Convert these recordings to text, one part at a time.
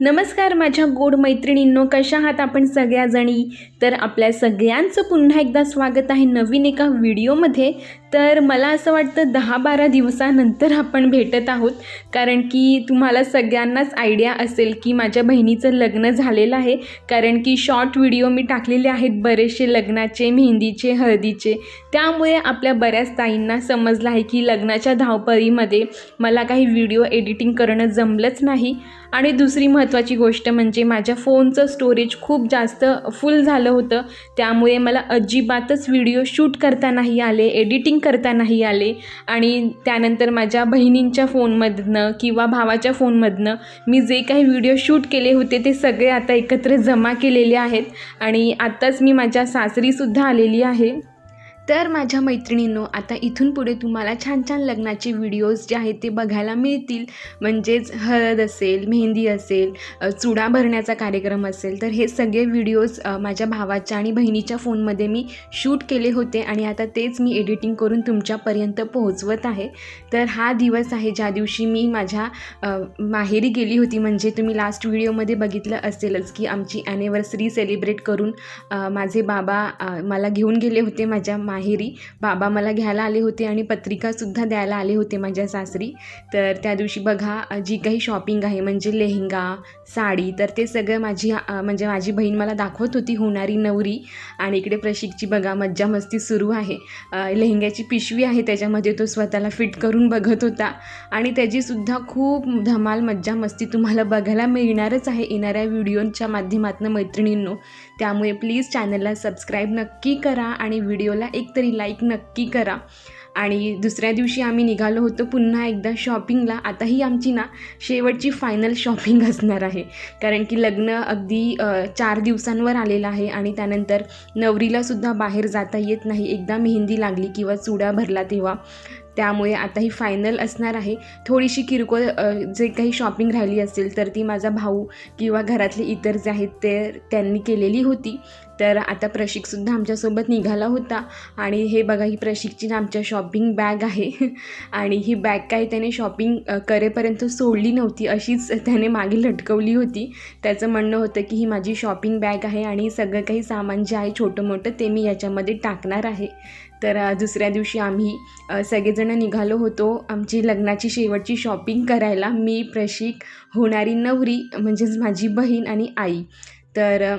नमस्कार माझ्या गोड मैत्रिणींनो कशा आहात आपण सगळ्याजणी? तर आपल्या सगळ्यांचं पुन्हा एकदा स्वागत आहे नवीन एका व्हिडिओमध्ये. तर मला असं वाटतं दहा बारा दिवसानंतर आपण भेटत आहोत. कारण की तुम्हाला सगळ्यांनाच आयडिया असेल की माझ्या बहिणीचं लग्न झालेलं आहे. कारण की शॉर्ट व्हिडिओ मी टाकलेले आहेत बरेचसे लग्नाचे मेहंदीचे हळदीचे. त्यामुळे आपल्या बऱ्याच ताईंना समजलं आहे की लग्नाच्या धावपळीमध्ये मला काही व्हिडिओ एडिटिंग करणं जमलंच नाही. आणि दुसरी महत्त्वाची गोष्ट म्हणजे माझ्या फोनचं स्टोरेज खूप जास्त फुल झालं होतं. त्यामुळे मला अजिबातच व्हिडिओ शूट करता नाही आले एडिटिंग करता नाही आले. आणि त्यानंतर माझ्या बहिणींच्या फोनमधनं किंवा भावाच्या फोनमधनं मी जे काही व्हिडिओ शूट केले होते ते सगळे आता एकत्र जमा केलेले आहेत. आणि आत्ताच मी माझ्या सासरीसुद्धा आलेली आहे. तर माझ्या मैत्रिणींनो आता इथून पुढे तुम्हाला छान छान लग्नाचे व्हिडिओज जे आहेत ते बघायला मिळतील. म्हणजेच हळद असेल मेहंदी असेल चुडा भरण्याचा कार्यक्रम असेल तर हे सगळे व्हिडिओज माझ्या भावाच्या आणि बहिणीच्या फोनमध्ये मी शूट केले होते आणि आता तेच मी एडिटिंग करून तुमच्यापर्यंत पोहोचवत आहे. तर हा दिवस आहे ज्या दिवशी मी माझ्या माहेरी गेली होती. म्हणजे तुम्ही लास्ट व्हिडिओमध्ये बघितलं असेलच की आमची ॲनिव्हर्सरी सेलिब्रेट करून माझे बाबा मला घेऊन गेले होते माझ्या माहेरी. बाबा मला घ्यायला आले होते आणि पत्रिकासुद्धा द्यायला आले होते माझ्या सासरी. तर त्या दिवशी बघा जी काही शॉपिंग आहे म्हणजे लेहंगा साडी तर ते सगळं माझी म्हणजे माझी बहीण मला दाखवत होती होणारी नवरी. आणि इकडे प्रशिकची बघा मज्जा मस्ती सुरू आहे. लेहंग्याची पिशवी आहे त्याच्यामध्ये तो स्वतःला फिट करून बघत होता. आणि त्याचीसुद्धा खूप धमाल मज्जा मस्ती तुम्हाला बघायला मिळणारच आहे येणाऱ्या व्हिडिओच्या माध्यमातून मैत्रिणींनो. त्यामुळे प्लीज चॅनलला सबस्क्राईब नक्की करा आणि व्हिडिओला एक तरी लाईक नक्की करा. आणि दुसऱ्या दिवशी आम्ही निघालो होतो पुन्हा एकदा शॉपिंगला आता ही आमची ना शेवटची फायनल शॉपिंग असणार आहे. कारण की लग्न अगदी चार दिवसांवर आलेलं आहे आणि त्यानंतर नवरीलासुद्धा बाहेर जाता येत नाही. एकदा मेहंदी लागली किंवा चुडा भरला तेव्हा. त्यामुळे आता ही फायनल असणार आहे. थोडीशी किरकोळ जे काही शॉपिंग राहिली असेल तर ती माझा भाऊ किंवा घरातले इतर जे आहेत ते त्यांनी केलेली होती. तर आता प्रशिकसुद्धा आमच्यासोबत निघाला होता. आणि हे बघा ही प्रशिकची ना आमच्या शॉपिंग बॅग आहे. आणि ही बॅग काय त्याने शॉपिंग करेपर्यंत सोडली नव्हती अशीच त्याने मागे लटकवली होती. त्याचं म्हणणं होतं की ही माझी शॉपिंग बॅग आहे आणि सगळं काही सामान जे आहे छोटं मोठं ते मी याच्यामध्ये टाकणार आहे. तर दुसऱ्या दिवशी आम्ही सगळेजणं निघालो होतो आमची लग्नाची शेवटची शॉपिंग करायला. मी प्रशिक होणारी नवरी म्हणजेच माझी बहीण आणि आई. तर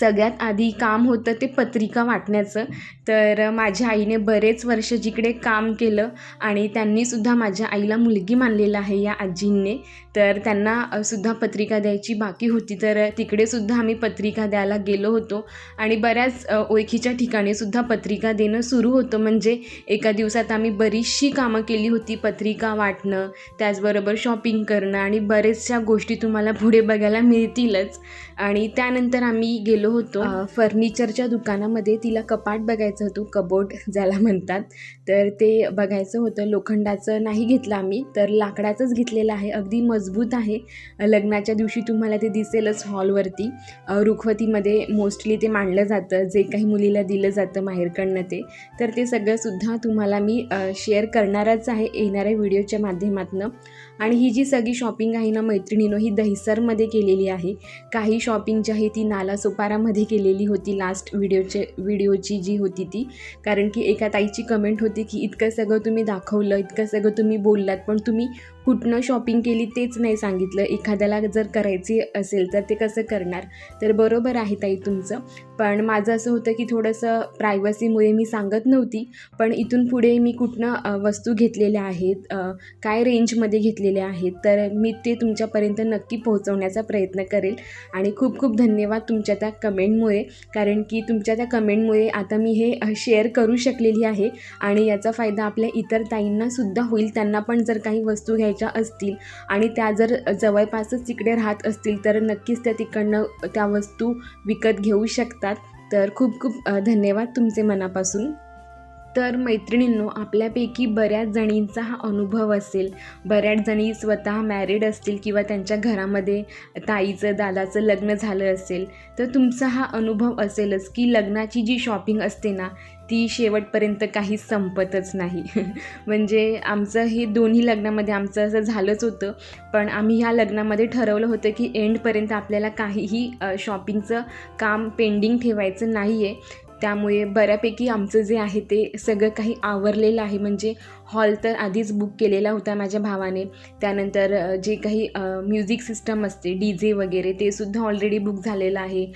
सगळ्यात आधी काम होतं ते पत्रिका वाटण्याचं. तर माझ्या आईने बरेच वर्ष जिकडे काम केलं आणि त्यांनीसुद्धा माझ्या आईला मुलगी मानलेलं आहे या आजींनी. तर त्यांना सुद्धा पत्रिका द्यायची बाकी होती. तर तिकडेसुद्धा आम्ही पत्रिका द्यायला गेलो होतो आणि बऱ्याच ओळखीच्या ठिकाणीसुद्धा पत्रिका देणं सुरू होतं. म्हणजे एका दिवसात आम्ही बरीचशी कामं केली होती पत्रिका वाटणं त्याचबरोबर शॉपिंग करणं आणि बरेचशा गोष्टी तुम्हाला पुढे बघायला मिळतीलच. आणि त्यानंतर आम्ही गेलो होतो. फर्निचरच्या दुकानामध्ये तिला कपाट बघायचं होतं कबोर्ड ज्याला म्हणतात. तर ते बघायचं होतं. लोखंडाचं नाही घेतलं आम्ही तर लाकडाचंच घेतलेलं आहे. अगदी मजबूत आहे. लग्नाच्या दिवशी तुम्हाला ते दिसेलच हॉलवरती. रुखवतीमध्ये मोस्टली ते मांडलं जातं जे काही मुलीला दिलं जातं माहेरकडनं ते. तर ते सगळंसुद्धा तुम्हाला मी शेअर करणारच आहे येणाऱ्या व्हिडिओच्या माध्यमातून. आणि ही जी सगळी शॉपिंग आहे ना मैत्रिणीनो ही दहिसरमध्ये केलेली आहे. काही शॉपिंग जी आहे ती नालासोपारामध्ये केलेली होती लास्ट व्हिडिओचे व्हिडिओची जी होती ती. कारण की एका ताईची कमेंट होती की इतकं सगळं तुम्ही दाखवलं इतकं सगळं तुम्ही बोललात पण तुम्ही कुठनं शॉपिंग केली तेच नाही सांगितलं. एखाद्याला जर करायची असेल तर ते कसं करणार? तर बरोबर आहे ताई तुमचं. पण माझं असं होतं की थोडंसं प्रायव्हसीमुळे मी सांगत नव्हती पण इथून पुढे मी कुठनं वस्तू घेतलेल्या आहेत काय रेंजमध्ये घेतलेल्या आहेत तर मी ते तुमच्यापर्यंत नक्की पोहोचवण्याचा प्रयत्न करेल. आणि खूप खूप धन्यवाद तुमच्या त्या कमेंटमुळे कारण की तुमच्या त्या कमेंटमुळे आता मी हे शेअर करू शकलेली आहे आणि याचा फायदा आपल्या इतर ताईंनासुद्धा होईल. त्यांना पण जर काही वस्तू घ्यायच्या असतील आणि त्या जर जवळपासच तिकडे राहत असतील तर नक्कीच त्या तिकडनं त्या वस्तू विकत घेऊ शकतात. तर खूप खूप धन्यवाद तुमचे मनापासून. तर मैत्रिणींनो आपल्यापैकी बऱ्याच जणींचा हा अनुभव असेल. बऱ्याच जणी स्वतः मॅरिड असतील किंवा त्यांच्या घरामध्ये ताईचं दादाचं लग्न झालं असेल तर तुमचा हा अनुभव असेलच की लग्नाची जी शॉपिंग असते ना ती शेवटपर्यंत काही संपतच नाही. म्हणजे आमचं हे दोन्ही लग्नामध्ये आमचं असं झालंच होतं पण आम्ही ह्या लग्नामध्ये ठरवलं होतं की एंडपर्यंत आपल्याला काहीही शॉपिंगचं काम पेंडिंग ठेवायचं नाही आहे त्यामुळे बऱ्यापैकी आमचं जे आहे ते सगळं काही आवरलेलं आहे. म्हणजे हॉल तर आधीच बुक केलेला होता माझ्या भावाने. त्यानंतर जे काही म्युझिक सिस्टम असते डी जे वगैरे ते सुद्धा ऑलरेडी बुक झालेलं आहे.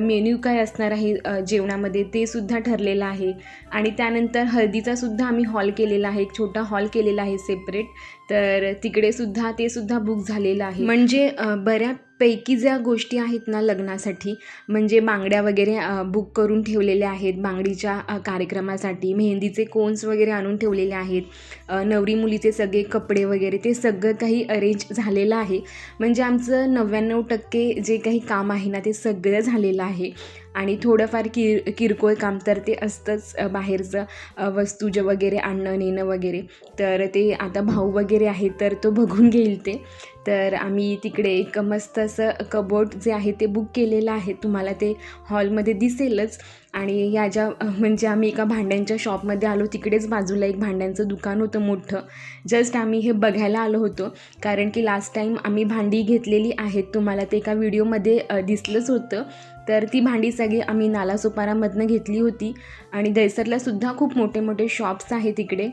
मेन्यू काय असणार आहे जेवणामध्ये ते सुद्धा ठरलेलं आहे. आणि त्यानंतर हळदीचा सुद्धा आम्ही हॉल केलेला आहे एक छोटा हॉल केलेला आहे सेपरेट तर तिकडे सुद्धा ते सुद्धा बुक झालेलं आहे. म्हणजे बऱ्या पैकी ज्या गोष्टी आहेत ना लग्नासाठी म्हणजे बांगड्या वगैरे बुक करून ठेवलेल्या आहेत बांगडीच्या कार्यक्रमासाठी मेहंदीचे कोन्स वगैरे आणून ठेवलेले आहेत नवरी मुलीचे सगळे कपडे वगैरे ते सगळं काही अरेंज झालेलं आहे. म्हणजे आमचं नव्याण्णव टक्के जे काही काम आहे ना ते सगळं झालेलं आहे. आणि थोडंफार किर किरकोळ काम तर ते असतंच बाहेरचं वस्तू जे वगैरे आणणं नेणं वगैरे. तर ते आता भाऊ वगैरे आहे तर तो बघून घेईल ते. तर आम्ही तिकडे एक मस्त असं कबोर्ड जे आहे ते बुक केलेलं आहे. तुम्हाला ते हॉलमध्ये दिसेलच. आणि या ज्या म्हणजे आम्ही एका भांड्यांच्या शॉपमध्ये आलो तिकडेच बाजूला एक भांड्यांचं दुकान होतं मोठं. जस्ट आम्ही हे बघायला आलो होतो कारण की लास्ट टाईम आम्ही भांडी घेतलेली आहेत तुम्हाला ते एका व्हिडिओमध्ये दिसलंच होतं. तर ती भांडी सगळी आम्ही नालासोपारामधनं घेतली होती. आणि दैसरलासुद्धा खूप मोठे मोठे शॉप्स आहेत तिकडे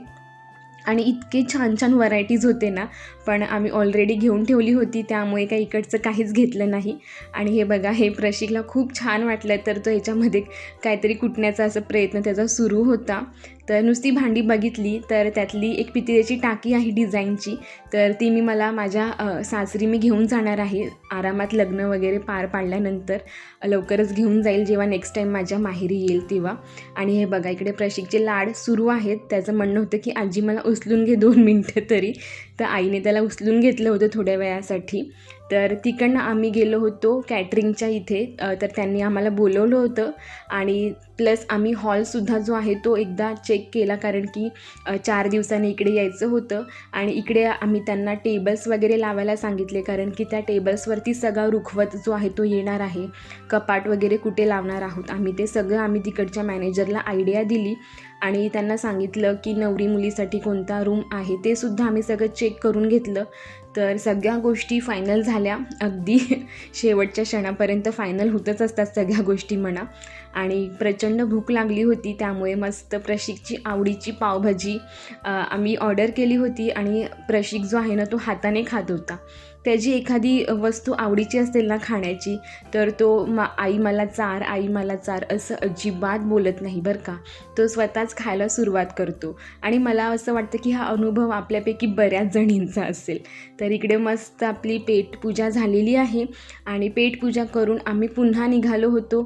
आणि इतके छान छान व्हरायटीज होते ना पण आम्ही ऑलरेडी घेऊन ठेवली होती त्यामुळे काही इकडचं काहीच घेतलं नाही. आणि हे बघा हे प्रशिकला खूप छान वाटलं तर तो ह्याच्यामध्ये काहीतरी कुटण्याचा असा प्रयत्न त्याचा सुरू होता. तर नुसती भांडी बघितली तर त्यातली एक पितळेची टाकी आहे डिझाईनची. तर ती मी मला माझ्या सासरी मी घेऊन जाणार आहे. आरामात लग्न वगैरे पार पाडल्यानंतर लवकरच घेऊन जाईल जेव्हा नेक्स्ट टाईम माझ्या माहेरी येईल तेव्हा. आणि हे बघा इकडे प्रशिकचे लाड सुरू आहेत. त्याचं म्हणणं होतं की आजी मला उचलून घे दोन मिनटं तरी. तर आईने त्याला उचलून घेतलं होतं थोड्या वेळासाठी. तर तिकडनं आम्ही गेलो होतो कॅटरिंगच्या इथे. तर त्यांनी आम्हाला बोलवलं होतं आणि प्लस आम्ही हॉलसुद्धा जो आहे तो एकदा चेक केला कारण की चार दिवसांनी इकडे यायचं होतं आणि इकडे आम्ही त्यांना टेबल्स वगैरे लावायला सांगितले कारण की त्या टेबल्सवरती सगळा रुखवत जो आहे तो येणार आहे. कपाट वगैरे कुठे लावणार आहोत आम्ही ते सगळं आम्ही तिकडच्या मॅनेजरला आयडिया दिली आणि त्यांना सांगितलं की नवरी मुलीसाठी कोणता रूम आहे ते सुद्धा आम्ही सगळं चेक करून घेतलं. तर सगळ्या गोष्टी फायनल झाल्या. अगदी शेवटच्या क्षणापर्यंत फायनल होतच असतात सगळ्या गोष्टी म्हणा. आणि प्रचंड भूक लागली होती त्यामुळे मस्त प्रशिकची आवडीची पावभाजी आम्ही ऑर्डर केली होती आणि प्रशिक जो आहे ना तो हाताने खात होता. त्याची एखादी वस्तू आवडीची असेल ना खाण्याची तर तो मा आई मला चार आई मला चार असं अजिबात बोलत नाही बरं का. तो स्वतःच खायला सुरुवात करतो. आणि मला असं वाटतं की हा अनुभव आपल्यापैकी बऱ्याच जणींचा असेल. तर इकडे मस्त आपली पेटपूजा झालेली आहे आणि पेटपूजा करून आम्ही पुन्हा निघालो होतो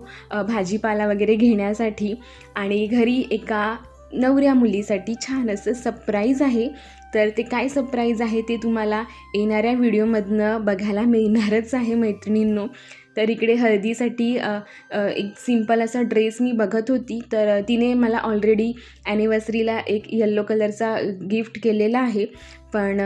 भाजीपाला वगैरे घेण्यासाठी. आणि घरी एका नवऱ्या मुलीसाठी छान असं सरप्राईज आहे. तर ते काय सप्राईज आहे ते तुम्हाला येणाऱ्या व्हिडिओमधनं बघायला मिळणारच आहे मैत्रिणींनो. तर इकडे हळदीसाठी एक सिंपल असा ड्रेस मी बघत होती. तर तिने मला ऑलरेडी ॲनिव्हर्सरीला एक येल्लो कलरचा गिफ्ट केलेला आहे. पण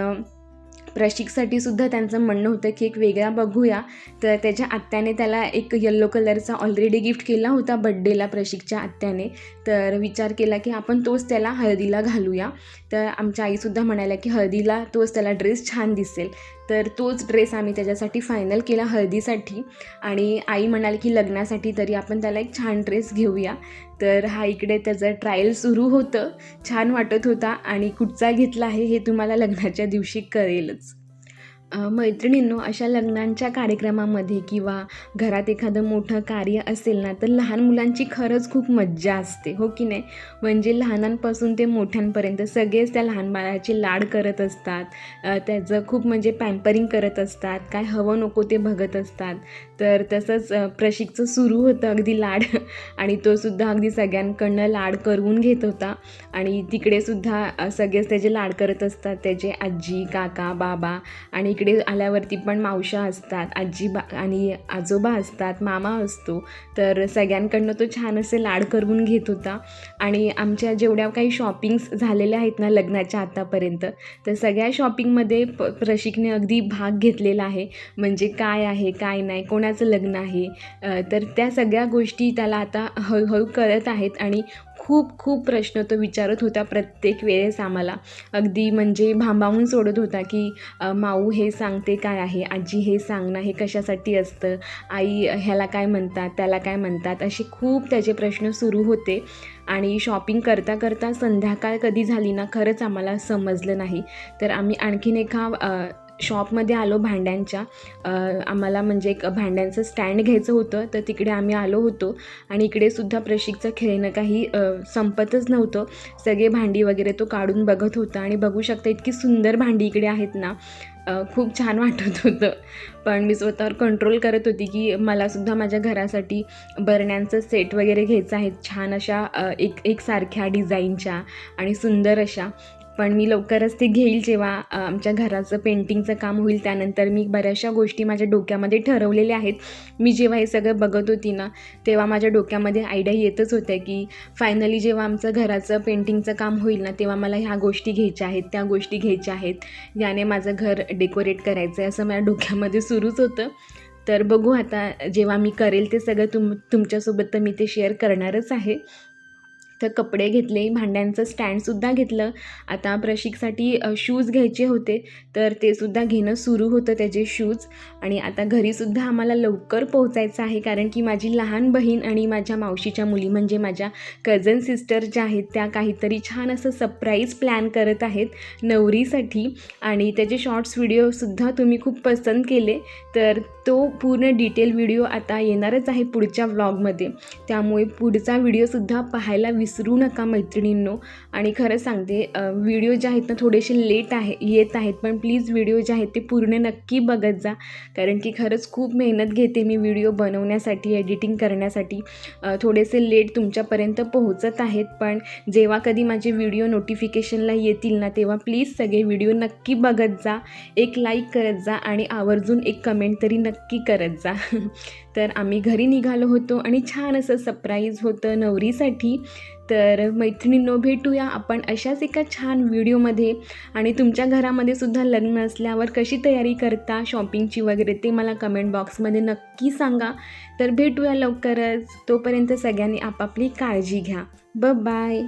अ, प्रशिकसाठी सुद्धा त्यांचं म्हणणं होतं की एक वेगळा बघूया. तर त्याच्या आत्याने त्याला एक येल्लो कलरचा ऑलरेडी गिफ्ट केला होता बड्डेला प्रशिकच्या आत्याने. तर विचार केला की आपण तोच त्याला हळदीला घालूया. तर आमच्या आईसुद्धा म्हणाल्या की हळदीला तोच त्याला ड्रेस छान दिसेल. तर तोच ड्रेस आम्ही त्याच्यासाठी फायनल केला हळदीसाठी. आणि आई म्हणाली की लग्नासाठी तरी आपण त्याला एक छान ड्रेस घेऊया. तर हा इकडे त्याचं ट्रायल सुरू होतं. छान वाटत होता आणि कुठचा घेतला आहे हे तुम्हाला लग्नाच्या दिवशी कळेलच. मैत्रिणींनो अशा लग्नांच्या कार्यक्रमामध्ये किंवा घरात एखादं मोठं कार्य असेल ना तर लहान मुलांची खरंच खूप मज्जा असते हो की नाही? म्हणजे लहानांपासून ते मोठ्यांपर्यंत सगळेच त्या लहान बाळाचे लाड करत असतात त्याचं खूप म्हणजे पॅम्परिंग करत असतात काय हवं नको ते बघत असतात. तर तसंच अ, प्रशिकचं सुरू होतं अगदी लाड आणि तो सुद्धा अगदी सगळ्यांकडनं लाड करवून घेत होता. आणि तिकडे सुद्धा सगळेच त्याचे लाड करत असतात त्याचे आजी काका बाबा आणि इकडे आल्यावरती पण मावशा असतात आजी बा आणि आजोबा असतात मामा असतो. तर सगळ्यांकडनं तो छान असे लाड करून घेत होता. आणि आमच्या जेवढ्या काही शॉपिंग्स झालेल्या आहेत ना लग्नाच्या आतापर्यंत तर सगळ्या शॉपिंगमध्ये प प्रशिकने अगदी भाग घेतलेला आहे. म्हणजे काय आहे काय नाही कोणाचं लग्न आहे तर त्या सगळ्या गोष्टी त्याला आता हळूहळू कळत आहेत. आणि खूप खूप प्रश्न तो विचारत होता प्रत्येक वेळेस आम्हाला. अगदी म्हणजे भांबावून सोडत होता की माऊ हे सांगते काय आहे? आजी हे सांग ना हे कशासाठी असतं? आई ह्याला काय म्हणतात? त्याला काय म्हणतात? असे खूप त्याचे प्रश्न सुरू होते. आणि शॉपिंग करता करता संध्याकाळ कधी झाली ना खरंच आम्हाला समजलं नाही. तर आम्ही आणखीन एका शॉपमध्ये आलो भांड्यांच्या. आम्हाला म्हणजे एक भांड्यांचं स्टँड घ्यायचं होतं तर तिकडे आम्ही आलो होतो. आणि इकडेसुद्धा प्रशिकचं खेळणं काही संपतच नव्हतं. सगळे भांडी वगैरे तो काढून बघत होता. आणि बघू शकता इतकी सुंदर भांडी इकडे आहेत ना खूप छान वाटत होतं. पण मी स्वतःवर कंट्रोल करत होती की मलासुद्धा माझ्या घरासाठी बरण्यांचं सेट वगैरे घ्यायचं आहे. छान अशा एक एकसारख्या डिझाईनच्या आणि सुंदर अशा. पण मी लवकरच ते घेईल जेव्हा आमच्या घराचं पेंटिंगचं काम होईल त्यानंतर मी बऱ्याचशा गोष्टी माझ्या डोक्यामध्ये ठरवलेल्या आहेत. मी जेव्हा हे सगळं बघत होती ना तेव्हा माझ्या डोक्यामध्ये आयडिया येतच होत्या की फायनली जेव्हा आमचं घराचं पेंटिंगचं काम होईल ना तेव्हा मला ह्या गोष्टी घ्यायच्या आहेत त्या गोष्टी घ्यायच्या आहेत. याने माझं घर डेकोरेट करायचं आहे असं माझ्या डोक्यामध्ये सुरूच होतं. तर बघू आता जेव्हा मी करेल ते सगळं तुम तुमच्यासोबत तर मी ते शेअर करणारच आहे. तर कपडे घेतले भांड्यांचं स्टँडसुद्धा घेतलं. आता प्रशिकसाठी शूज घ्यायचे होते तर ते सुद्धा घेणं सुरू होतं त्याचे शूज आणि आता घरीसुद्धा आम्हाला लवकर पोहोचायचं आहे कारण की माझी लहान बहीण आणि माझ्या मावशीच्या मुली म्हणजे माझ्या कझन सिस्टर ज्या आहेत त्या काहीतरी छान असं सरप्राईज प्लॅन करत आहेत नवरीसाठी. आणि त्याचे शॉर्ट्स व्हिडिओसुद्धा तुम्ही खूप पसंत केले. तर तो पूर्ण डिटेल व्हिडिओ आता येणारच आहे पुढच्या व्लॉगमध्ये. त्यामुळे पुढचा व्हिडिओसुद्धा पाहायला विसरू नका मैत्रिणींनो. आणि खरं सांगते व्हिडिओ जे आहेत ना थोडेसे लेट आहे येत आहेत पण प्लीज व्हिडिओ जे आहेत ते पूर्ण नक्की बघत जा. कारण की खरंच खूप मेहनत घेते मी व्हिडिओ बनवण्यासाठी एडिटिंग करण्यासाठी. थोडेसे लेट तुमच्यापर्यंत पोहोचत आहेत पण जेव्हा कधी माझे व्हिडिओ नोटिफिकेशनला येतील ना तेव्हा प्लीज सगळे व्हिडिओ नक्की बघत जा. एक लाईक करत जा आणि आवर्जून एक कमेंट तरी नक्की नक्की करत जा. तर आम्ही घरी निघालो होतो आणि छान असं सरप्राईज होतं नवरीसाठी. तर मैत्रिणींनो भेटूया आपण अशाच एका छान व्हिडिओमध्ये. आणि तुमच्या घरामध्ये सुद्धा लग्न असल्यावर कशी तयारी करता शॉपिंगची वगैरे ते मला कमेंट बॉक्समध्ये नक्की सांगा. तर भेटूया लवकरच. तोपर्यंत सगळ्यांनी आपापली काळजी घ्या. ब बाय